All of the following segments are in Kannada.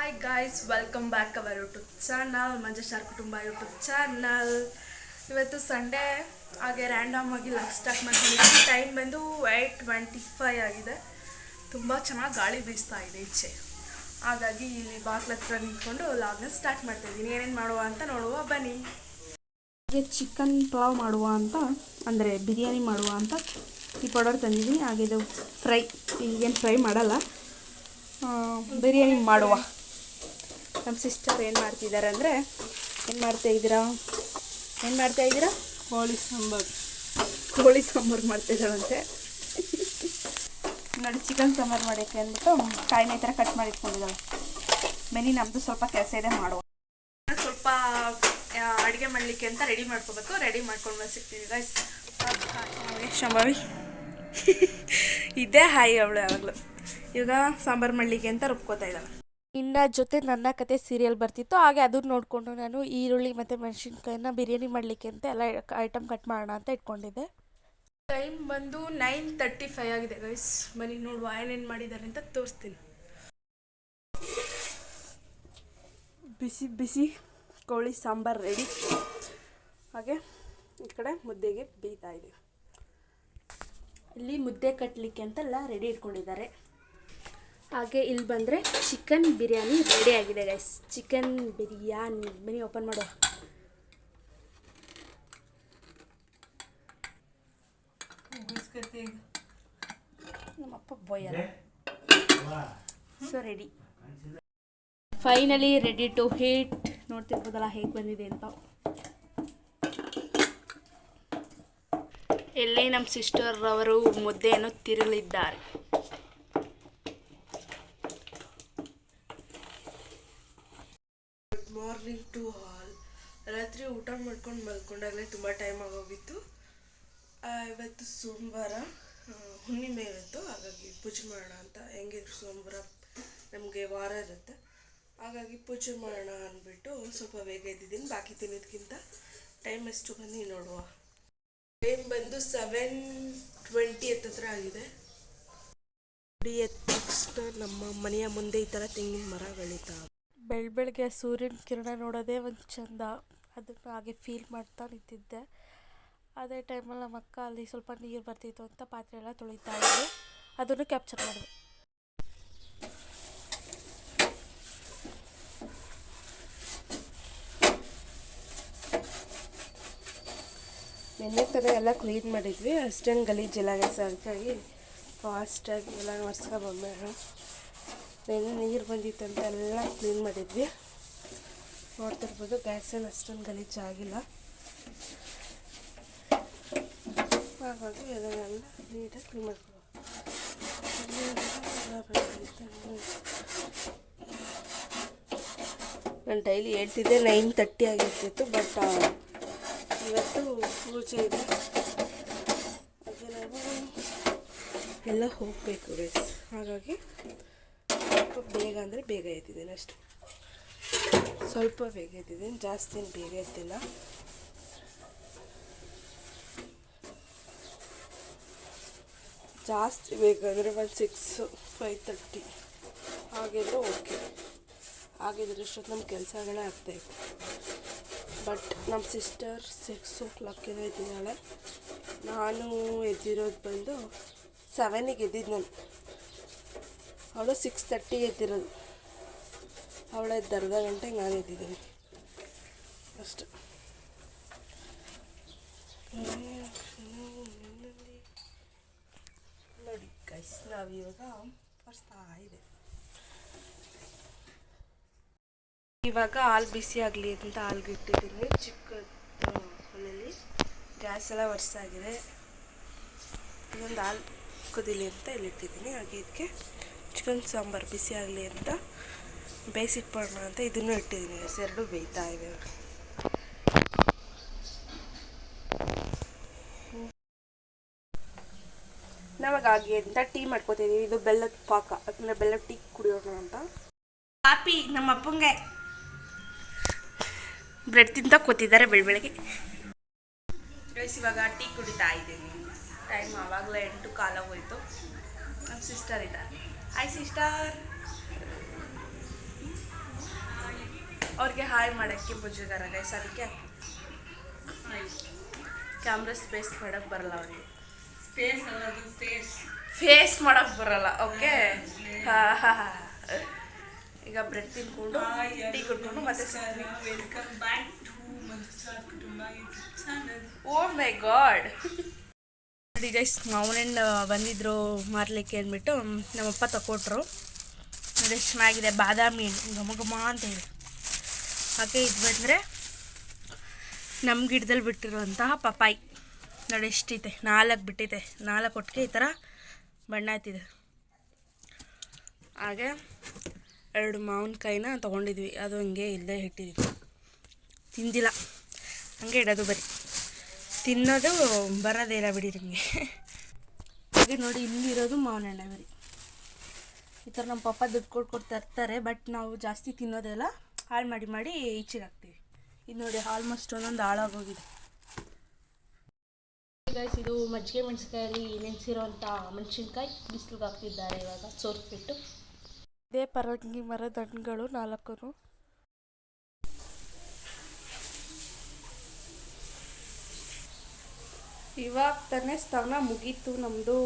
Hi guys welcome back our YouTube channel Manjeshwara Kutumba YouTube channel ಇವತ್ತು ಸಂಡೇ ಹಾಗೆ ರ್ಯಾಂಡಮ್ ಆಗಿ ಲಾಗ್ ಸ್ಟಾರ್ಟ್ ಮಾಡ್ಕೊಂಡಿದ್ದೀನಿ ಟೈಮ್ ಬಂದು ಏಯ್ಟ್ ಟ್ವೆಂಟಿ ಫೈ ಆಗಿದೆ. ತುಂಬ ಚೆನ್ನಾಗಿ ಗಾಳಿ ಬೀಸ್ತಾ ಇದೆ ಈಚೆ. ಹಾಗಾಗಿ ಇಲ್ಲಿ ಬಾಗ್ಲ ಹತ್ರ ನಿಂತ್ಕೊಂಡು ಲಾಗ್ನ ಸ್ಟಾರ್ಟ್ ಮಾಡ್ತಾಯಿದ್ದೀನಿ ಏನೇನು ಮಾಡುವ ಅಂತ ನೋಡುವ, ಬನ್ನಿ. ಹಾಗೆ ಚಿಕನ್ ಪಲಾವ್ ಮಾಡುವ ಅಂತ, ಅಂದರೆ ಬಿರಿಯಾನಿ ಮಾಡುವ ಅಂತ ಈ ಪೌಡರ್ ತಂದಿದ್ದೀನಿ. ಹಾಗೆ ಇದು ಫ್ರೈ ಈಗೇನು ಫ್ರೈ ಮಾಡಲ್ಲ. ಬಿರಿಯಾನಿ ಮಾಡುವ. ನಮ್ಮ ಸಿಸ್ಟರ್ ಏನು ಮಾಡ್ತಿದ್ದಾರೆ ಅಂದರೆ ಏನು ಮಾಡ್ತಾ ಇದ್ದೀರಾ? ಏನು ಮಾಡ್ತಾ ಇದ್ದೀರಾ? ಕೋಳಿ ಸಾಂಬಾರು. ಕೋಳಿ ಸಾಂಬಾರು ಮಾಡ್ತಿದ್ದಾಳಂತೆ ನೋಡಿ ಚಿಕನ್ ಸಾಂಬಾರು ಮಾಡೋಕ್ಕೆ ಅಂದ್ಬಿಟ್ಟು ಕಾಯಿನ ಈ ಥರ ಕಟ್ ಮಾಡಿ ಇಟ್ಕೊಂಡಿದ್ದಾಳೆ. ಬನ್ನಿ ನಮ್ಮದು ಸ್ವಲ್ಪ ಕೆಲಸ ಇದೆ ಮಾಡುವ. ಸ್ವಲ್ಪ ಅಡುಗೆ ಮಾಡಲಿಕ್ಕೆ ಅಂತ ರೆಡಿ ಮಾಡ್ಕೋಬೇಕು. ರೆಡಿ ಮಾಡ್ಕೊಂಡು ಬಂದು ಸಿಗ್ತೀವಿ ಗೈಸ್ ಶಂಭವಿ. ಇದೇ ಹಾಯ್ ಅವಳು ಯಾವಾಗಲೂ. ಇವಾಗ ಸಾಂಬಾರು ಮಾಡಲಿಕ್ಕೆ ಅಂತ ರುಬ್ಕೋತಾ ಇದ್ದಾಳೆ. ಇನ್ನ ಜೊತೆ ನನ್ನ ಕತೆ ಸೀರಿಯಲ್ ಬರ್ತಿತ್ತು. ಹಾಗೆ ಅದನ್ನ ನೋಡಿಕೊಂಡು ನಾನು ಈರುಳ್ಳಿ ಮತ್ತು ಮೆಣಸಿನ್ಕಾಯಿನ ಬಿರಿಯಾನಿ ಮಾಡಲಿಕ್ಕೆ ಅಂತ ಎಲ್ಲ ಐಟಮ್ ಕಟ್ ಮಾಡೋಣ ಅಂತ ಇಟ್ಕೊಂಡಿದ್ದೆ. ಟೈಮ್ ಬಂದು ನೈನ್ ತರ್ಟಿ ಫೈವ್ ಆಗಿದೆ ಗೈಸ್ ಬನ್ನಿ ನೋಡುವ ಏನೇನು ಮಾಡಿದ್ದಾರೆ ಅಂತ ತೋರಿಸ್ತೀನಿ. ಬಿಸಿ ಬಿಸಿ ಕೋಳಿ ಸಾಂಬಾರು ರೆಡಿ ಹಾಗೆ ಈ ಕಡೆ ಮುದ್ದೆಗೆ ಬೇಯ್ತಾ ಇದೆ. ಇಲ್ಲಿ ಮುದ್ದೆ ಕಟ್ಟಲಿಕ್ಕೆ ಅಂತೆಲ್ಲ ರೆಡಿ ಇಟ್ಕೊಂಡಿದ್ದಾರೆ. ಹಾಗೆ ಇಲ್ಲಿ ಬಂದರೆ ಚಿಕನ್ ಬಿರಿಯಾನಿ ರೆಡಿ ಆಗಿದೆ ಗೈಸ್ ಚಿಕನ್ ಬಿರಿಯಾನಿ. ಬನ್ನಿ ಓಪನ್ ಮಾಡೋ. ನಮ್ಮಪ್ಪ ಬೋಯಲ್ಲ so ready finally ready to heat ನೋಡ್ತಿರ್ಬೋದಲ್ಲ ಹೇಗೆ ಬಂದಿದೆ ಅಂತ. ಎಲ್ಲೇ ನಮ್ಮ ಸಿಸ್ಟರ್ ಅವರು ಮುದ್ದೆಯನ್ನು ತಿರುಳಿದ್ದಾರೆ ಗುಡ್ ಮಾರ್ನಿಂಗ್ ಟು ಆಲ್ ರಾತ್ರಿ ಊಟ ಮಾಡ್ಕೊಂಡು ಮಲ್ಕೊಂಡಾಗಲೇ ತುಂಬ ಟೈಮ್ ಆಗೋಗಿತ್ತು. ಇವತ್ತು ಸೋಮವಾರ ಹುಣ್ಣಿಮೆ ಇವತ್ತು. ಹಾಗಾಗಿ ಪೂಜೆ ಮಾಡೋಣ ಅಂತ ಹೆಂಗಿದ್ರು ಸೋಮವಾರ ನಮಗೆ ವಾರ ಇರುತ್ತೆ. ಹಾಗಾಗಿ ಪೂಜೆ ಮಾಡೋಣ ಅಂದ್ಬಿಟ್ಟು ಸ್ವಲ್ಪ ಬೇಗ ಇದ್ದಿದ್ದೀನಿ ಬಾಕಿ ತಿನ್ನೋದಕ್ಕಿಂತ ಟೈಮ್ ಎಷ್ಟು ಬನ್ನಿ ನೋಡುವ. ಟೈಮ್ ಬಂದು ಸೆವೆನ್ ಟ್ವೆಂಟಿ ಹತ್ರ ಆಗಿದೆ. ಎತ್ತ ತಕ್ಷಣ ನಮ್ಮ ಮನೆಯ ಮುಂದೆ ಈ ಥರ ತೆಂಗಿನ ಮರಗಳಿದ್ದಾವೆ. ಬೆಳ ಬೆಳಗ್ಗೆ ಸೂರ್ಯನ ಕಿರಣ ನೋಡೋದೇ ಒಂದು ಚಂದ. ಅದನ್ನು ಹಾಗೆ ಫೀಲ್ ಮಾಡ್ತಾ ನಿಂತಿದ್ದೆ. ಅದೇ ಟೈಮಲ್ಲಿ ನಮ್ಮ ಅಕ್ಕ ಅಲ್ಲಿ ಸ್ವಲ್ಪ ನೀರು ಬರ್ತಿತ್ತು ಅಂತ ಪಾತ್ರೆ ಎಲ್ಲ ತೊಳಿತಾ ಇದ್ದೆ ಅದನ್ನು ಕ್ಯಾಪ್ಚರ್ ಮಾಡಿದೆ. ನೆನ್ನೆ ಥರ ಎಲ್ಲ ಕ್ಲೀನ್ ಮಾಡಿದ್ವಿ. ಅಷ್ಟೇನು ಗಲೀಜೆಲ್ಲ ಸರ್ಕಾಗಿ ಫಾಸ್ಟಾಗಿ ಎಲ್ಲ ಒರೆಸ್ಕೊಬಂದ್ಬೇಡ ನೆನ್ನೆ ನೀರು ಬಂದಿತ್ತು ಅಂತ ಎಲ್ಲ ಕ್ಲೀನ್ ಮಾಡಿದ್ವಿ. ನೋಡ್ತಿರ್ಬೋದು ಗ್ಯಾಸ್ ಏನು ಅಷ್ಟೊಂದು ಗಲೀಜಾಗಿಲ್ಲ ಹಾಗಾಗಿ ಅದನ್ನೆಲ್ಲ ನೀಟಾಗಿ ಕ್ಲೀನ್ ಮಾಡ್ಕೊಳ್ಳೋ ನಾನು ಡೈಲಿ ಹೇಳ್ತಿದ್ದೆ ನೈನ್ ತರ್ಟಿ ಆಗಿರ್ತಿತ್ತು ಬಟ್ ಇವತ್ತು ಪೂಜೆ ಇದೆ. ನಾವು ಎಲ್ಲ ಹೋಗಬೇಕು ಹಾಗಾಗಿ ಬೇಗ ಅಂದರೆ ಬೇಗ ಎದ್ದಿದ್ದೀನಿ ಅಷ್ಟು. ಸ್ವಲ್ಪ ಬೇಗ ಎದ್ದಿದ್ದೀನಿ ಜಾಸ್ತಿ ಬೇಗ ಎತ್ತಿಲ್ಲ ಜಾಸ್ತಿ ಬೇಗ ಅಂದರೆ ಒಂದು ಸಿಕ್ಸ್ ಫೈವ್ ತರ್ಟಿ ಹಾಗಿದ್ರೆ ಓಕೆ ಹಾಗಿದ್ರೆ ಅಷ್ಟೊತ್ತು ನಮ್ಮ ಕೆಲಸಗಳೇ ಆಗ್ತಾಯಿತ್ತು ಬಟ್ ನಮ್ಮ ಸಿಸ್ಟರ್ ಸಿಕ್ಸ್ ಓ ಕ್ಲಾಕಿಂದ ಎದ್ದಿದ್ದಾಳೆ. ನಾನು ಎದ್ದಿರೋದು ಬಂದು ಸೆವೆನಿಗೆ ಎದ್ದಿದ್ದು ನಾನು. ಅವಳು ಸಿಕ್ಸ್ ತರ್ಟಿ ಎದ್ದಿರೋದು. ಅವಳ ಅರ್ಧ ಗಂಟೆ ನಾನು ಎದ್ದಿದ್ದೀನಿ. ಅಷ್ಟು. ನೋಡಿ ಗೈಸ್ ನಾವು ಇವಾಗ ಬರ್ಸ್ತಾ ಇದೆ. ಇವಾಗ ಹಾಲು ಬಿಸಿ ಆಗಲಿ ಅಂತ ಹಾಲ್ಗೆ ಇಟ್ಟಿದ್ದೀನಿ ಚಿಕ್ಕ ಒಲೆಯಲ್ಲಿ ಗ್ಯಾಸ್ ಎಲ್ಲ ಒರೆಸಾಗಿದೆ. ಇನ್ನೊಂದು ಹಾಲು ಕುದಿಲಿ ಅಂತ ಇಲ್ಲಿಟ್ಟಿದ್ದೀನಿ ಹಾಗೆ ಇದಕ್ಕೆ ಚಿಕನ್ ಸಾಂಬಾರು ಬಿಸಿ ಆಗಲಿ ಅಂತ ಬೇಯಿಸಿಟ್ಬಿಡೋಣ ಅಂತ ಇದನ್ನು ಇಟ್ಟಿದ್ದೀನಿ. ಎರಡು ಬೇಯ್ತಾ ಇದೆ. ನಮಗಾಗಿ ಅಂತ ಟೀ ಮಾಡ್ಕೋತಿದ್ದೀವಿ ಇದು ಬೆಲ್ಲದ ಪಾಕ ಅಂದರೆ ಬೆಲ್ಲದ ಟೀ ಕುಡಿಯೋಣ ಅಂತ. ಪಾಪಿ ನಮ್ಮ ಅಪ್ಪಂಗೆ ಬ್ರೆಡ್ ತಿಂತ ಕೂತಿದ್ದಾರೆ ಬೆಳಬೆಳಗ್ಗೆ ಗೈಸ್ ಇವಾಗ ಟೀ ಕುಡಿತಾ ಇದ್ದೀನಿ. ಟೈಮ್ ಆವಾಗಲೇ ಎಂಟು ಕಾಲ ಹೋಯಿತು. ನಮ್ಮ ಸಿಸ್ಟರ್ ಇದ್ದಾರೆ. ಹಾಯ್ ಸಿಸ್ಟರ್ ಅವ್ರಿಗೆ ಹಾಯ್ ಮಾಡೋಕ್ಕೆ ಬುಜ್ಜಿಗಾರ ಗೈಸ್ ಅದಕ್ಕೆ ಕ್ಯಾಮ್ರಾ ಸ್ಪೇಸ್ ಮಾಡೋಕ್ಕೆ ಬರಲ್ಲ ಅವ್ರಿಗೆ. ಸ್ಪೇಸ್ ಫೇಸ್ ಫೇಸ್ ಮಾಡೋಕ್ಕೆ ಬರಲ್ಲ ಓಕೆ ಹಾಂ ಹಾಂ ಈಗ ಬ್ರೆಡ್ ತಿನ್ಕೊಂಡು ಟೀ ಕುಟ್ಕೊಂಡು ಮತ್ತೆ welcome back to Manjuswar Kutumba YouTube channel oh my god ನೋಡಿ ಗೈಸ್ ಮಾವನಣ್ಣ ಬಂದಿದ್ರು ಮಾರಲಿಕ್ಕೆ ಅಂದ್ಬಿಟ್ಟು ನಮ್ಮಪ್ಪ ತಕೊಟ್ರು ನೋಡಿ ಚೆನ್ನಾಗಿದೆ, ಬಾದಾಮಿ ಘಮ ಘಮ ಅಂತ ಹೇಳಿ ಹಾಗೆ ಇದು ಬಂದರೆ ನಮ್ಮ ಗಿಡದಲ್ಲಿ ಬಿಟ್ಟಿರುವಂತಹ ಪಪಾಯಿ ನೋಡಿ, ಎಷ್ಟಿದೆ, ನಾಲ್ಕು ಬಿಟ್ಟಿದೆ. ನಾಲ್ಕು ಒಟ್ಟಿಗೆ ಈ ಥರ ಬಣ್ಣ ಆಯ್ತಿದೆ. ಹಾಗೆ ಎರಡು ಮಾವಿನಕಾಯಿನ ತೊಗೊಂಡಿದ್ವಿ. ಅದು ಹಂಗೆ ಇಲ್ಲೇ ಇಟ್ಟಿದ್ವಿ ತಿಂದಿಲ್ಲ. ಹಂಗೆ ಇಡೋದು ಬರೀ. ತಿನ್ನೋದು ಬರೋದೇ ಇಲ್ಲ ಬಿಡಿ ನಿಮಗೆ. ಹಾಗೆ ನೋಡಿ ಇಲ್ಲಿರೋದು ಮಾವಿನ ಹಣ್ಣೆ ಬರೀ ಈ ಥರ ನಮ್ಮ ಪಪ್ಪ ದುಡ್ಡು ಕೊಟ್ಟು ಕೊಟ್ಟು ತರ್ತಾರೆ ಬಟ್ ನಾವು ಜಾಸ್ತಿ ತಿನ್ನೋದೆಲ್ಲ ಹಾಳು ಮಾಡಿ ಮಾಡಿ ಈಚೆಗೆ ಹಾಕ್ತೀವಿ. ಇದು ನೋಡಿ ಆಲ್ಮೋಸ್ಟ್ ಒಂದೊಂದು ಹಾಳಾಗೋಗಿದೆ ಗೈಸ್ ಇದು ಮಜ್ಜಿಗೆ ಮೆಣಸಿಕಾಯಲ್ಲಿ ನೆನೆಸಿರೋಂಥ ಮೆಣಸಿನ್ಕಾಯಿ ಬಿಸಿಲಿಗೆ ಹಾಕ್ತಿದ್ದಾರೆ ಇವಾಗ. ಸೋರಿಸ್ಬಿಟ್ಟು ಇದೇ ಪರಂಗಿ ಮರದ ಹಣ್ಣುಗಳು ನಾಲ್ಕು ಇವಾಗ ತಾನೇ ಸ್ಥಾನ ಮುಗೀತು ನಮ್ಮದು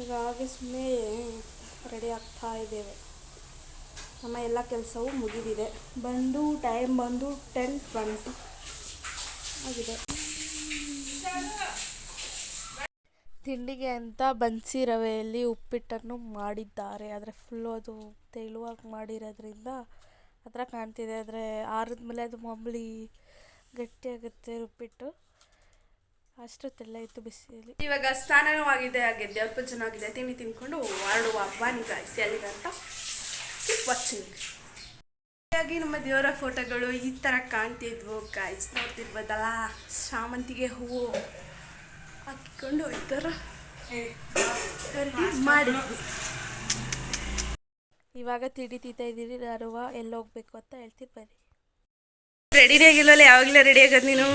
ಈಗಾಗಲೇ ಸುಮ್ಮನೆ ರೆಡಿ ಆಗ್ತಾ ಇದ್ದೇವೆ. ನಮ್ಮ ಎಲ್ಲ ಕೆಲಸವೂ ಮುಗಿದಿದೆ. ಬಂದು ಟೈಮ್ ಬಂದು ಟೆನ್ ಟ್ವೆಂಟಿ ಆಗಿದೆ. ತಿಂಡಿಗೆ ಅಂತ ಬನ್ಸಿ ರವೆಯಲ್ಲಿ ಉಪ್ಪಿಟ್ಟನ್ನು ಮಾಡಿದ್ದಾರೆ. ಆದರೆ ಫುಲ್ಲು ಅದು ತೆಳುವಾಗಿ ಮಾಡಿರೋದ್ರಿಂದ ಆ ಥರ ಕಾಣ್ತಿದೆ. ಆದರೆ ಆರಿದ್ಮೇಲೆ ಅದು ಮಾಮೂಲಿ ಗಟ್ಟಿಯಾಗುತ್ತೆ ಉಪ್ಪಿಟ್ಟು. ಅಷ್ಟು ತೆಳ್ಳ ಇತ್ತು ಬಿಸಿಯಲ್ಲಿ. ಇವಾಗ ಸ್ನಾನನೂ ಆಗಿದೆ ಹಾಗೆ ದೇವ್ರ ಪೂಜೆನೂ ಆಗಿದೆ ತಿಂಡಿ ತಿನ್ಕೊಂಡು ಹೊರಡುವ ಗಾಯ್ಸ್ ಎಲ್ಲಿಗಂತ? ಕೀಪ್ ವಾಚಿಂಗ್ ಹಾಗಾಗಿ ನಮ್ಮ ದೇವರ ಫೋಟೋಗಳು ಈ ಥರ ಕಾಣ್ತಿದ್ವು ಗಾಯ್ಸ್ ನೋಡ್ತಿರ್ಬೋದಲ್ಲ? ಶಾಮಂತಿಗೆ ಹೂವು ಹಾಕಿಕೊಂಡು ಈ ಮಾಡಿ ಮಾಡಿದ್ವಿ. ಇವಾಗ ತಿಂಡಿ ತಿಂತಾ ಇದ್ದೀರಿ ಯಾರುವ ಎಲ್ಲಿ ಹೋಗ್ಬೇಕು ಅಂತ ಹೇಳ್ತೀವಿ ಬನ್ನಿ. ರೆಡಿನೇ ಆಗಿಲ್ವಲ್ಲ ಯಾವಾಗಲೇ ರೆಡಿ ಆಗೋದು ನೀನು?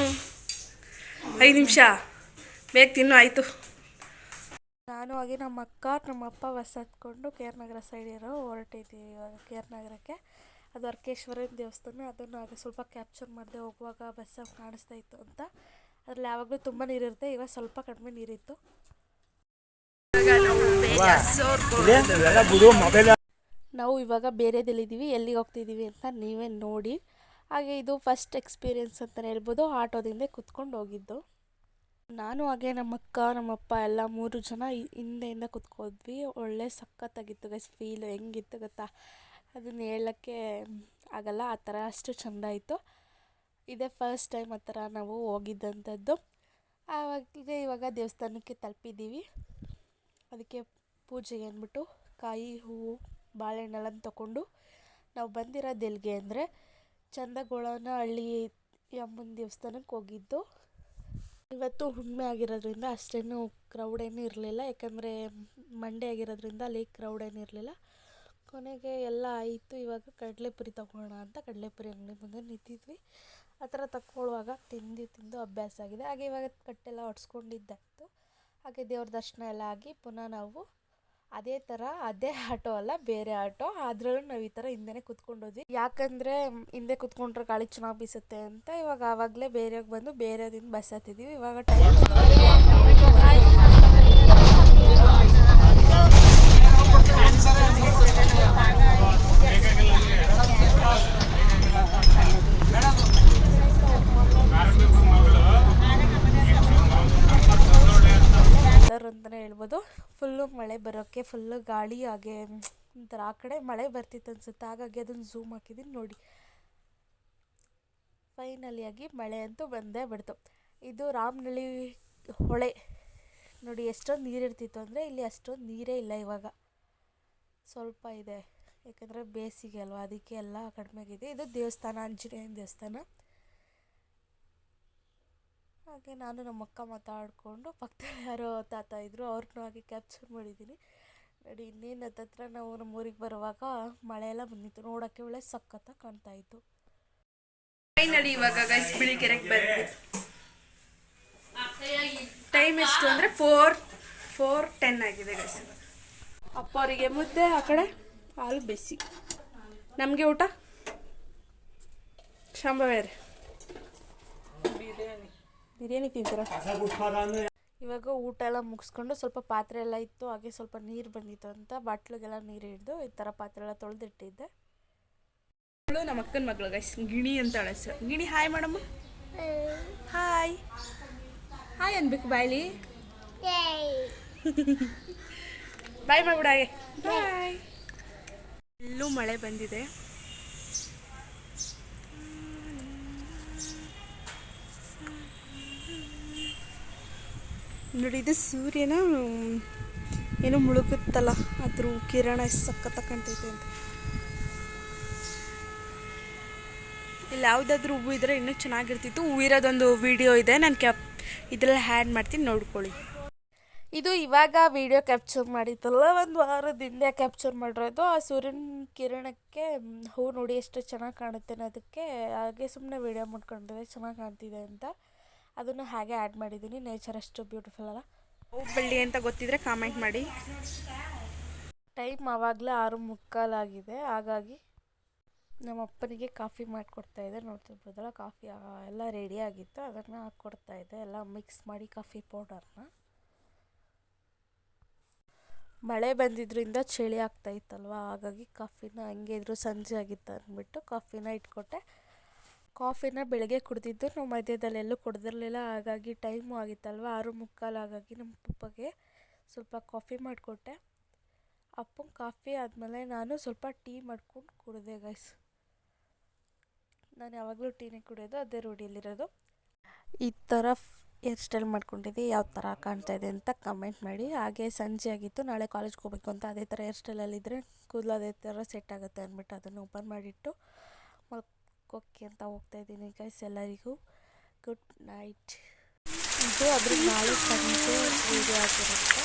ಐದು ನಿಮಿಷ. ಬೇಗ ತಿನ್ನು ಆಯಿತು. ನಾನು ಹಾಗೆ ನಮ್ಮ ಅಕ್ಕ ನಮ್ಮ ಅಪ್ಪ ಬಸ್ ಹತ್ಕೊಂಡು ಕೆ ಆರ್ ನಗರ ಸೈಡ್ ಇರೋ ಹೊರಟಿದ್ದೀವಿ ಇವಾಗ ಕೆ ಆರ್ ನಗರಕ್ಕೆ ಅದು ಅರ್ಕೇಶ್ವರನ ದೇವಸ್ಥಾನ ಅದನ್ನು ಹಾಗೆ ಸ್ವಲ್ಪ ಕ್ಯಾಪ್ಚರ್ ಮಾಡಿದೆ ಹೋಗುವಾಗ ಬಸ್ ಕಾಣಿಸ್ತಾ ಇತ್ತು ಅಂತ. ಅದ್ರಲ್ಲಿ ಯಾವಾಗಲೂ ತುಂಬ ನೀರಿರುತ್ತೆ ಇವಾಗ ಸ್ವಲ್ಪ ಕಡಿಮೆ ನೀರಿತ್ತು. ನಾವು ಇವಾಗ ಬೇರೆದಲ್ಲಿದ್ದೀವಿ ಎಲ್ಲಿಗೆ ಹೋಗ್ತಿದ್ದೀವಿ ಅಂತ ನೀವೇ ನೋಡಿ. ಹಾಗೆ ಇದು ಫಸ್ಟ್ ಎಕ್ಸ್ಪೀರಿಯೆನ್ಸ್ ಅಂತಲೇ ಹೇಳ್ಬೋದು. ಆಟೋದಿಂದ ಕುತ್ಕೊಂಡು ಹೋಗಿದ್ದು. ನಾನು ಹಾಗೆ ನಮ್ಮ ಅಕ್ಕ ನಮ್ಮಪ್ಪ ಎಲ್ಲ ಮೂರು ಜನ ಹಿಂದೆಯಿಂದ ಕುತ್ಕೋದ್ವಿ ಒಳ್ಳೆ ಸಖತ್ತಾಗಿತ್ತು ಗೈಸ್ ಫೀಲ್ ಹೆಂಗಿತ್ತು ಗೊತ್ತಾ? ಅದನ್ನ ಹೇಳೋಕ್ಕೆ ಆಗಲ್ಲ, ಆ ಥರ ಅಷ್ಟು ಚೆಂದ ಇತ್ತು ಇದೇ ಫಸ್ಟ್ ಟೈಮ್ ಆ ಥರ ನಾವು ಹೋಗಿದ್ದಂಥದ್ದು. ಆವಾಗ ಇವಾಗ ದೇವಸ್ಥಾನಕ್ಕೆ ತಲುಪಿದ್ದೀವಿ. ಅದಕ್ಕೆ ಪೂಜೆಗೆ ಅಂದ್ಬಿಟ್ಟು ಕಾಯಿ ಹೂವು, ಬಾಳೆಹಣ್ಣೆಲ್ಲ ತಗೊಂಡು ನಾವು ಬಂದಿರೋ ಎಲ್ಲಿಗೆ ಅಂದರೆ ಚಂದಗೋಳನ ಹಳ್ಳಿ ಅಮ್ಮನ ದೇವಸ್ಥಾನಕ್ಕೆ ಹೋಗಿದ್ದು. ಇವತ್ತು ಹುಣ್ಣಿಮೆ ಆಗಿರೋದ್ರಿಂದ ಅಷ್ಟೇನು ಕ್ರೌಡ್ ಏನೂ ಇರಲಿಲ್ಲ. ಯಾಕಂದರೆ ಮಂಡೇ ಆಗಿರೋದ್ರಿಂದ ಅಲ್ಲಿ ಕ್ರೌಡ್ ಏನೂ ಇರಲಿಲ್ಲ. ಕೊನೆಗೆ ಎಲ್ಲ ಆಯಿತು. ಇವಾಗ ಕಡಲೆಪುರಿ ತಗೊಳ್ಳೋಣ ಅಂತ ಕಡಲೆಪುರಿ ಅಂಗಡಿ ಮುಂದೆ ನಿಂತಿದ್ವಿ. ಆ ಥರ ತಗೊಳ್ಳುವಾಗ ತಿಂದು ತಿಂದು ಅಭ್ಯಾಸ ಆಗಿದೆ. ಹಾಗೆ ಇವಾಗ ಕಟ್ಟೆಲ್ಲ ಒಡ್ಸ್ಕೊಂಡಿದ್ದಾಯಿತು. ಹಾಗೆ ದೇವ್ರ ದರ್ಶನ ಎಲ್ಲ ಆಗಿ ಪುನಃ ನಾವು ಅದೇ ಥರ ಅದೇ ಆಟೋ ಅಲ್ಲ, ಬೇರೆ ಆಟೋ. ಅದರಲ್ಲೂ ನಾವು ಈ ಥರ ಹಿಂದೆನೇ ಕುತ್ಕೊಂಡೋದ್ವಿ ಯಾಕಂದರೆ ಹಿಂದೆ ಕುತ್ಕೊಂಡ್ರೆ ಗಾಳಿ ಚೆನ್ನಾಗಿ ಬೀಸುತ್ತೆ ಅಂತ ಇವಾಗ ಆವಾಗಲೇ ಬೇರೆಗೆ ಬಂದು ಬೇರೆದಿಂದ ಬಸ್ ಹತ್ತಿದ್ದೀವಿ ಇವಾಗ ಟೈಮ್ ಅಂತಲೇ ಹೇಳ್ಬೋದು. ಫುಲ್ಲು ಮಳೆ ಬರೋಕ್ಕೆ ಫುಲ್ಲು ಗಾಳಿ ಹಾಗೆ, ಒಂಥರ ಆ ಕಡೆ ಮಳೆ ಬರ್ತಿತ್ತು ಅನ್ಸುತ್ತೆ. ಹಾಗಾಗಿ ಅದನ್ನು ಝೂಮ್ ಹಾಕಿದ್ದೀನಿ ನೋಡಿ. ಫೈನಲಿ ಆಗಿ ಮಳೆ ಅಂತೂ ಬಂದೇ ಬಿಡ್ತು. ಇದು ರಾಮನಳ್ಳಿ ಹೊಳೆ. ನೋಡಿ, ಎಷ್ಟೊಂದು ನೀರಿರ್ತಿತ್ತು ಅಂದರೆ ಇಲ್ಲಿ ಅಷ್ಟೊಂದು ನೀರೇ ಇಲ್ಲ ಇವಾಗ. ಸ್ವಲ್ಪ ಇದೆ. ಯಾಕಂದರೆ ಬೇಸಿಗೆ ಅಲ್ವಾ, ಅದಕ್ಕೆ ಎಲ್ಲ ಕಡಿಮೆ ಆಗಿದೆ ಇದು ದೇವಸ್ಥಾನ, ಆಂಜನೇಯನ ದೇವಸ್ಥಾನ. ಹಾಗೆ ನಾನು ನಮ್ಮ ಅಕ್ಕ ಮಾತಾಡಿಕೊಂಡು ಪಕ್ಕದಲ್ಲಿ ಯಾರೋ ತಾತ ಇದ್ದರು ಅವ್ರನ್ನೂ ಹಾಗೆ ಕ್ಯಾಪ್ಚರ್ ಮಾಡಿದ್ದೀನಿ ನೋಡಿ, ಇನ್ನೇನು ಹತ್ತತ್ರ ನಾವು ನಮ್ಮ ಊರಿಗೆ ಬರುವಾಗ ಮಳೆ ಎಲ್ಲ ಬಂದಿತ್ತು. ನೋಡೋಕ್ಕೆ ಒಳ್ಳೆ ಸಖತ್ತಾಗಿ ಕಾಣ್ತಾ ಇತ್ತು. ಫೈನಲಿ ಇವಾಗ ಗೈಸ್ ಬಿಳಿಕೆರೆಗೆ ಬಂದ್ವಿ. ಟೈಮ್ ಎಷ್ಟು ಅಂದರೆ ಫೋರ್ ಫೋರ್ ಟೆನ್ ಆಗಿದೆ ಗೈಸ್ ಅಪ್ಪ ಅವರಿಗೆ ಮುದ್ದೆ, ಆ ಕಡೆ ಹಾಲು ಬಿಸಿ ನಮಗೆ ಊಟ? ಶಾಂಬವೇರ್ ಬಿರಿಯಾನಿ ತಿಂತೀರ? ಇವಾಗ ಊಟ ಎಲ್ಲ ಮುಗಿಸ್ಕೊಂಡು ಸ್ವಲ್ಪ ಪಾತ್ರೆ ಎಲ್ಲ ಇತ್ತು ಹಾಗೆ ಸ್ವಲ್ಪ ನೀರು ಬಂದಿತ್ತು ಅಂತ ಬಾಟ್ಲಿಗೆಲ್ಲ ನೀರು ಹಿಡಿದು ಈ ಥರ ಪಾತ್ರೆ ಎಲ್ಲ ತೊಳೆದಿಟ್ಟಿದ್ದೆ. ಅವಳು ನಮ್ಮ ಅಕ್ಕನ ಮಗಳು ಗೈಸ್ ಗಿಣಿ ಅಂತ ಹೆಸರು. ಗಿಣಿ ಹಾಯ್ ಮೇಡಮ್ ಹಾಯ್ ಹಾಯ್ ಅನ್ಬೇಕು ಬಾಯ್ಲಿ. ಬಾಯ್ ಮಾಡ್ಬಿಡ ಹಾಗೆ. ಬಾಯ್ ಎಲ್ಲೂ ಮಳೆ ಬಂದಿದೆ. ನೋಡಿ, ಇದು ಸೂರ್ಯನ ಏನು ಮುಳುಗುತ್ತಲ್ಲ, ಅದ್ರ ಕಿರಣ ಎಷ್ಟು ಸಖತ್ತ ಕಾಣ್ತೈತೆ ಅಂತ. ಇಲ್ಲಿ ಯಾವುದಾದ್ರೂ ಹೂವು ಇದ್ರೆ ಇನ್ನೂ ಚೆನ್ನಾಗಿರ್ತಿತ್ತು. ಹೂವಿರೋದೊಂದು ವಿಡಿಯೋ ಇದೆ, ನಾನು ಕ್ಯಾಪ್ ಇದರಲ್ಲಿ ಹ್ಯಾಡ್ ಮಾಡ್ತೀನಿ, ನೋಡ್ಕೊಳ್ಳಿ. ಇದು ಇವಾಗ ವಿಡಿಯೋ ಕ್ಯಾಪ್ಚರ್ ಮಾಡಿತ್ತಲ್ಲ ಒಂದು ವಾರದಿಂದ ಕ್ಯಾಪ್ಚರ್ ಮಾಡಿರೋದು. ಆ ಸೂರ್ಯನ ಕಿರಣಕ್ಕೆ ಹೂ ನೋಡಿ, ಎಷ್ಟು ಚೆನ್ನಾಗಿ ಕಾಣುತ್ತೆ ಅನ್ನೋದಕ್ಕೆ, ಹಾಗೆ ಸುಮ್ಮನೆ ವಿಡಿಯೋ ಮಾಡ್ಕೊಂಡ್ರೆ ಚೆನ್ನಾಗಿ ಕಾಣ್ತಿದೆ ಅಂತ. ಅದನ್ನು ಹಾಗೆ ಆ್ಯಡ್ ಮಾಡಿದ್ದೀನಿ. ನೇಚರ್ ಅಷ್ಟು ಬ್ಯೂಟಿಫುಲ್ ಅಲ್ಲ. ಹೂ ಬಳ್ಳಿ ಅಂತ ಗೊತ್ತಿದ್ರೆ ಕಾಮೆಂಟ್ ಮಾಡಿ. ಟೈಮ್ ಆವಾಗಲೇ ಆರು ಮುಕ್ಕಾಲಾಗಿದೆ. ಹಾಗಾಗಿ ನಮ್ಮ ಅಪ್ಪನಿಗೆ ಕಾಫಿ ಮಾಡಿಕೊಡ್ತಾ ಇದ್ದೆ. ನೋಡ್ತಿರ್ಬೋದಲ್ಲ ಕಾಫಿ ಎಲ್ಲ ರೆಡಿ ಆಗಿತ್ತು. ಅದನ್ನು ಹಾಕ್ಕೊಡ್ತಾ ಇದೆ ಎಲ್ಲ ಮಿಕ್ಸ್ ಮಾಡಿ ಕಾಫಿ ಪೌಡರ್ನ ಮಳೆ ಬಂದಿದ್ದರಿಂದ ಚಳಿ ಆಗ್ತಾ ಇತ್ತಲ್ವ? ಹಾಗಾಗಿ ಕಾಫಿನ ಹಂಗೆ ಇದ್ರೂ ಸಂಜೆ ಆಗಿತ್ತು ಅಂದ್ಬಿಟ್ಟು ಕಾಫಿನ ಇಟ್ಕೊಟ್ಟೆ. ಕಾಫಿನ ಬೆಳಗ್ಗೆ ಕುಡಿದಿದ್ದು ನಾವು ಮಧ್ಯದಲ್ಲೆಲ್ಲೂ ಕುಡ್ದಿರಲಿಲ್ಲ. ಹಾಗಾಗಿ ಟೈಮು ಆಗಿತ್ತಲ್ವ, ಆರು ಮುಕ್ಕಾಲು ಹಾಗಾಗಿ ನಮ್ಮ ಪಪ್ಪಗೆ ಸ್ವಲ್ಪ ಕಾಫಿ ಮಾಡಿಕೊಟ್ಟೆ. ಅಪ್ಪಂಗೆ ಕಾಫಿ ಆದಮೇಲೆ ನಾನು ಸ್ವಲ್ಪ ಟೀ ಮಾಡ್ಕೊಂಡು ಕುಡಿದೆ ಗೈಸ್ ನಾನು ಯಾವಾಗಲೂ ಟೀನೇ ಕುಡಿಯೋದು, ಅದೇ ರೂಢಿಯಲ್ಲಿರೋದು. ಈ ಥರ ಹೇರ್ ಸ್ಟೈಲ್ ಮಾಡ್ಕೊಂಡಿದ್ದೆ, ಯಾವ ಥರ ಕಾಣ್ತಾ ಇದೆ ಅಂತ ಕಮೆಂಟ್ ಮಾಡಿ. ಹಾಗೆ ಸಂಜೆ ಆಗಿತ್ತು, ನಾಳೆ ಕಾಲೇಜ್ಗೆ ಹೋಗ್ಬೇಕು ಅಂತ ಅದೇ ಥರ ಹೇರ್ ಸ್ಟೈಲಲ್ಲಿದ್ದರೆ ಕೂದಲು ಅದೇ ಥರ ಸೆಟ್ ಆಗುತ್ತೆ ಅಂದ್ಬಿಟ್ಟು ಅದನ್ನು ಓಪನ್ ಮಾಡಿಟ್ಟು ಮಲ್ಕೋಕ್ಕೆ ಅಂತ ಹೋಗ್ತಾ ಇದ್ದೀನಿ ಗೈಸ್ ಎಲ್ಲರಿಗೂ. ಗುಡ್ ನೈಟ್ ಇದು ಅದ್ರ ನಾಳೆ ಸಂಜೆ ವೀಡಿಯೋ ಆಗಿರುತ್ತೆ.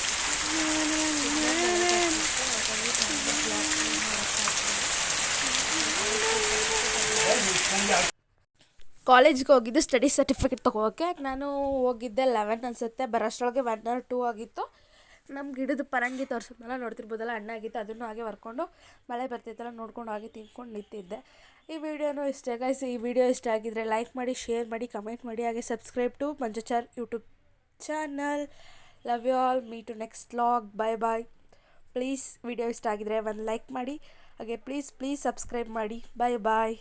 ಕಾಲೇಜ್ಗೆ ಹೋಗಿದ್ದು ಸ್ಟಡಿ ಸರ್ಟಿಫಿಕೇಟ್ ತೊಗೋಕ್ಕೆ ನಾನು ಹೋಗಿದ್ದೆ ಲೆವೆನ್ ಅನಿಸುತ್ತೆ. ಬರೋಷ್ಟರೊಳಗೆ ಒನ್ ಆರ್ ಟೂ ಆಗಿತ್ತು. ನಮ್ಮ ಗಿಡದ ಪರಂಗಿ ತೋರಿಸಿದ್ನಲ್ಲ, ನೋಡ್ತಿರ್ಬೋದಲ್ಲ, ಹಣ್ಣಾಗಿತ್ತು, ಅದನ್ನು ಹಾಗೆ ಬರ್ಕೊಂಡು ಮಳೆ ಬರ್ತೈತಲ್ಲ ನೋಡ್ಕೊಂಡು ಹಾಗೆ ತಿನ್ಕೊಂಡು ನಿಂತಿದ್ದೆ. ಈ ವಿಡಿಯೋನು ಇಷ್ಟ ಗೈಸ್ ಈ ವಿಡಿಯೋ ಇಷ್ಟ ಆಗಿದ್ರೆ ಲೈಕ್ ಮಾಡಿ ಶೇರ್ ಮಾಡಿ ಕಮೆಂಟ್ ಮಾಡಿ, ಹಾಗೆ subscribe to Manjuchar YouTube channel love you all me to next vlog bye bye please video ಇಷ್ಟ ಆಗಿದ್ರೆ ಒಂದು ಲೈಕ್ ಮಾಡಿ, ಹಾಗೆ ಪ್ಲೀಸ್ ಪ್ಲೀಸ್ ಸಬ್ಸ್ಕ್ರೈಬ್ ಮಾಡಿ ಬಾಯ್ ಬಾಯ್